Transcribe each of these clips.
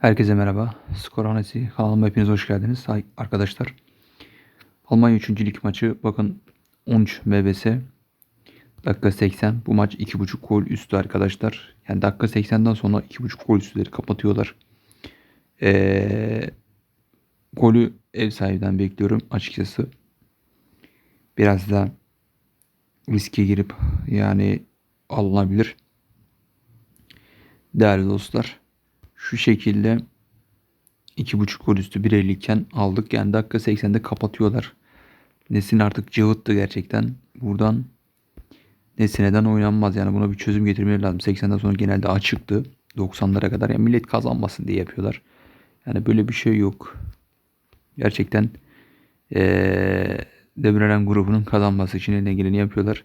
Herkese merhaba. Skor Hanesi kanalıma hepiniz hoş geldiniz arkadaşlar. Almanya 3. lig maçı bakın 13 MBS dakika 80 bu maç 2.5 gol üstü arkadaşlar. Yani dakika 80'den sonra 2.5 gol üstüleri kapatıyorlar. Ee, golü ev sahibinden bekliyorum açıkçası. Biraz da riske girip yani alınabilir. Değerli dostlar şu şekilde 2.5 gol üstü 1.50 iken aldık. Yani dakika 80'de kapatıyorlar. Nesin artık cıvıttı gerçekten. Buradan Nesine'den oynanmaz. Yani buna bir çözüm getirmeleri lazım. 80'den sonra genelde açıktı. 90'lara kadar. Yani millet kazanmasın diye yapıyorlar. Yani böyle bir şey yok. Gerçekten ee, Demirören grubunun kazanması için eline geleni yapıyorlar.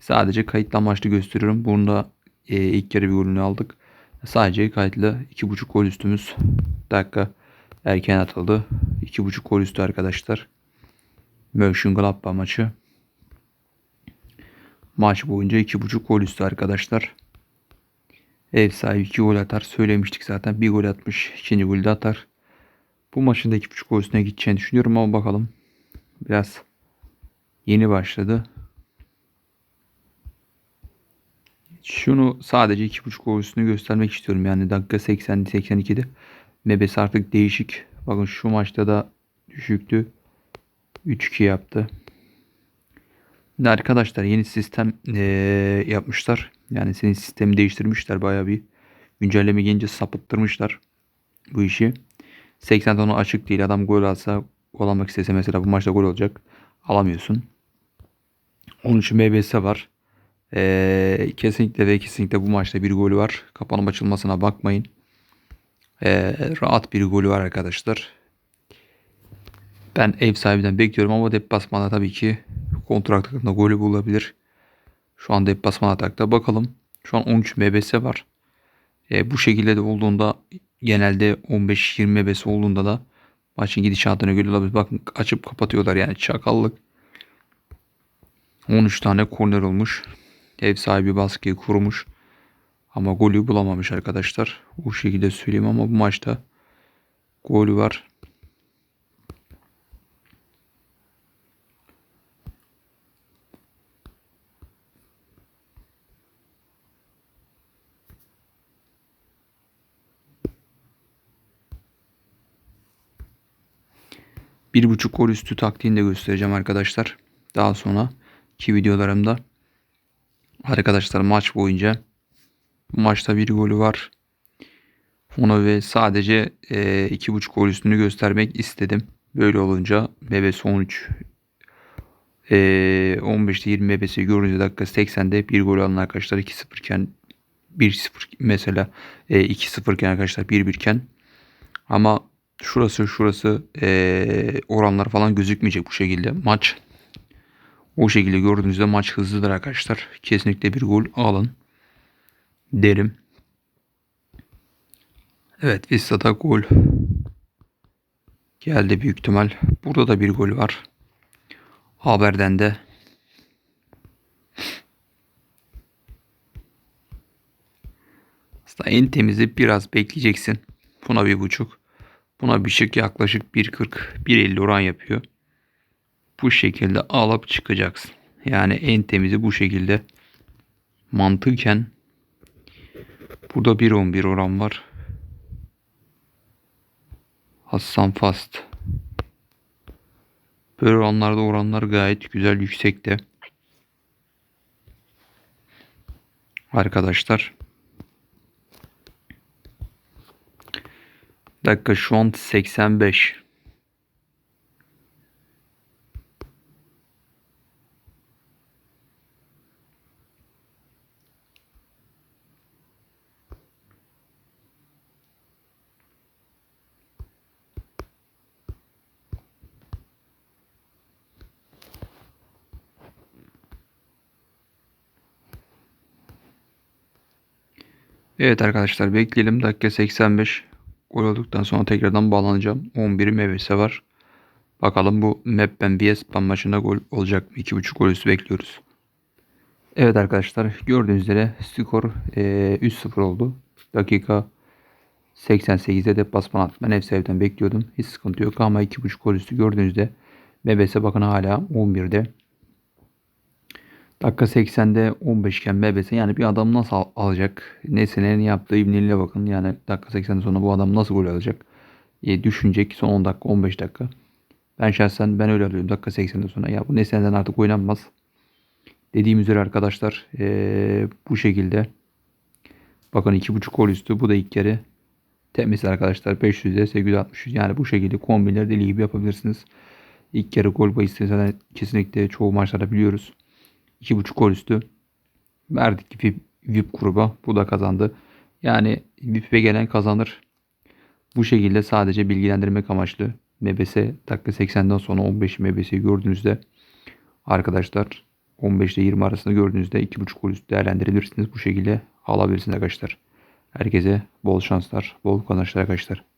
Sadece kayıtlı amaçlı gösteriyorum. Bunda ee, ilk yarı bir golünü aldık. Sadece kayıtlı 2.5 gol üstümüz dakika erken atıldı. 2.5 gol üstü arkadaşlar. Mönchengladbach maçı. Maç boyunca 2.5 gol üstü arkadaşlar. Ev sahibi 2 gol atar. Söylemiştik zaten. Bir gol atmış. ikinci golü de atar. Bu maçın da 2.5 gol üstüne gideceğini düşünüyorum ama bakalım. Biraz yeni başladı. Şunu sadece 2.5 gol üstünü göstermek istiyorum. Yani dakika 80-82'de Mebes artık değişik. Bakın şu maçta da düşüktü. 3-2 yaptı. Şimdi arkadaşlar yeni sistem ee, yapmışlar. Yani senin sistemi değiştirmişler. Bayağı bir güncelleme gelince sapıttırmışlar bu işi. 80 tonu açık değil. Adam gol alsa gol almak istese mesela bu maçta gol olacak. Alamıyorsun. Onun için MBS var. Ee, kesinlikle ve kesinlikle bu maçta bir golü var. Kapanım açılmasına bakmayın. Ee, rahat bir golü var arkadaşlar. Ben ev sahibinden bekliyorum ama deplasmanda tabii ki kontrol atakında golü bulabilir. Şu an deplasman atakta. Bakalım. Şu an 13 MBS var. Ee, bu şekilde de olduğunda genelde 15-20 MBS olduğunda da maçın gidişatına göre. Bakın açıp kapatıyorlar yani çakallık. 13 tane korner olmuş. Ev sahibi baskıyı kurmuş. Ama golü bulamamış arkadaşlar. Bu şekilde söyleyeyim ama bu maçta golü var. Bir buçuk gol üstü taktiğini de göstereceğim arkadaşlar. Daha sonra ki videolarımda arkadaşlar maç boyunca maçta bir golü var. Onu ve sadece e, iki buçuk gol üstünü göstermek istedim. Böyle olunca BB 13 e, 15'te 20 BB'si görünce dakika 80'de bir gol alan arkadaşlar 2-0 iken 1-0 mesela e, 2-0 iken arkadaşlar 1-1 iken ama şurası şurası e, oranlar falan gözükmeyecek bu şekilde. Maç o şekilde gördüğünüzde maç hızlıdır arkadaşlar. Kesinlikle bir gol alın derim. Evet Vissa'da gol geldi büyük ihtimal. Burada da bir gol var. Haberden de aslında en temizi biraz bekleyeceksin. Buna bir buçuk. Buna bir şık yaklaşık 1.40 1.50 oran yapıyor. Bu şekilde alıp çıkacaksın. Yani en temizi bu şekilde mantıken burada 1.11 oran var. Hassan Fast. Böyle oranlarda oranlar gayet güzel yüksekte. Arkadaşlar. Dakika şu an 85. Evet arkadaşlar bekleyelim. Dakika 85. Gol olduktan sonra tekrardan bağlanacağım. 11 meyvesi var. Bakalım bu Meppen Viespan maçında gol olacak mı? 2.5 gol üstü bekliyoruz. Evet arkadaşlar gördüğünüz üzere skor e, 3-0 oldu. Dakika 88'de deplasman attım. Ben ev sahipten bekliyordum. Hiç sıkıntı yok ama 2.5 gol üstü gördüğünüzde MBS bakın hala 11'de. Dakika 80'de 15 iken MBS yani bir adam nasıl al- alacak? Nesene'nin yaptığı İbneli'yle bakın. Yani dakika 80'den sonra bu adam nasıl gol alacak? E, düşünecek son 10 dakika 15 dakika. Ben şahsen ben öyle alıyorum dakika 80'den sonra. Ya bu Nesene'den artık oynanmaz. Dediğim üzere arkadaşlar e, bu şekilde. Bakın 2.5 gol üstü bu da ilk kere. Temiz arkadaşlar 500'de 860 yani bu şekilde kombinleri deli gibi yapabilirsiniz. İlk kere gol bahisi zaten kesinlikle çoğu maçlarda biliyoruz. 2.5 gol üstü. Verdik VIP, VIP gruba. Bu da kazandı. Yani VIP'e gelen kazanır. Bu şekilde sadece bilgilendirmek amaçlı. MBS dakika 80'den sonra 15 MBS'yi gördüğünüzde arkadaşlar 15 ile 20 arasında gördüğünüzde 2.5 gol üstü değerlendirebilirsiniz. Bu şekilde alabilirsiniz arkadaşlar. Herkese bol şanslar, bol kazançlar arkadaşlar.